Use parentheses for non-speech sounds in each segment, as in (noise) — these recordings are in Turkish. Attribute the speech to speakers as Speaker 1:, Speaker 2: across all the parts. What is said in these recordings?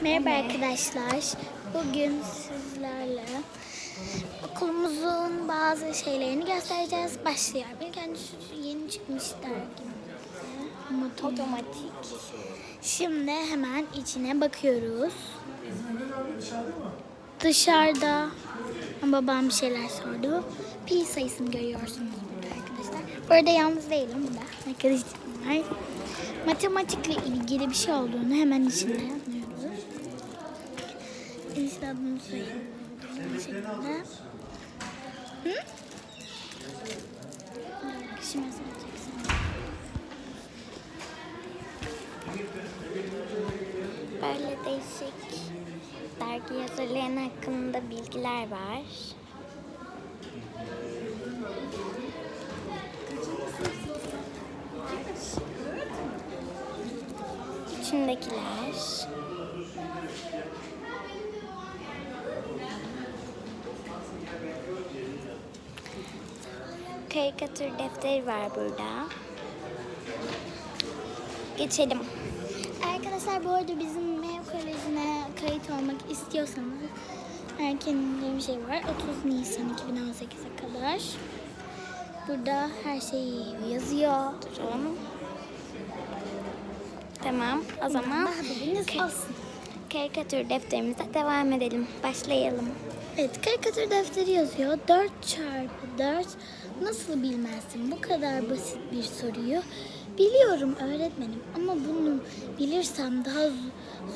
Speaker 1: Merhaba arkadaşlar. Bugün sizlerle okulumuzun bazı şeylerini göstereceğiz. Başlıyor. Bir kendi şu yeni çıkmış dergimiz. Otomatik. Şimdi hemen içine bakıyoruz. Dışarıda babam bir şeyler sordu. Pi sayısını görüyorsunuz burada arkadaşlar. Bu arada yalnız değilim burada. Arkadaşlarım var. Matematikle ilgili bir şey olduğunu hemen içinde anlıyoruz. Bu şekilde. Hı? Kişi mesaj. Böyle değişik dergi yazarlarının hakkında bilgiler var. İçindekiler. Karikatür defteri var burada. Geçelim. Arkadaşlar bu arada bizim MEV Koleji'ne kayıt olmak istiyorsanız erken bir şey var. 30 Nisan 2018'e kadar. Burada her şey yazıyor. Durun. Tamam. O zaman
Speaker 2: Haberiniz olsun.
Speaker 1: karikatür defterimize devam edelim. Başlayalım. Evet, karikatür defteri yazıyor. 4 çarpı 4 nasıl bilmezsin? Bu kadar basit bir soruyu biliyorum öğretmenim ama bunu bilirsem daha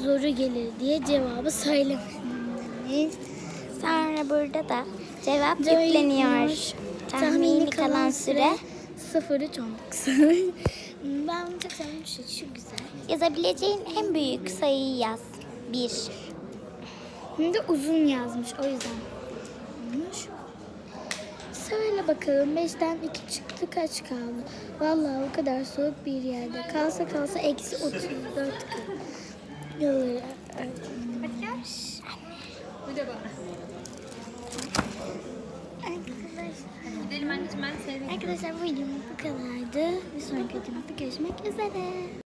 Speaker 1: zoru gelir diye cevabı söylemedim. Sonra burada da cevap yükleniyor. Tahmini kalan süre 0319. (laughs) ben bunu çok sevdim. Şu, şu güzel. Yazabileceğin en büyük sayıyı yaz. 1. Şimdi uzun yazmış o yüzden. Olmuş. Söyle bakalım 5'ten 2 çıktı kaç kaldı? Vallahi o kadar soğuk bir yerde. Kalsa kalsa eksi 34 kaldı. Arkadaşlar bu videomuz bu kadardı. Bir sonraki videomuzda görüşmek üzere.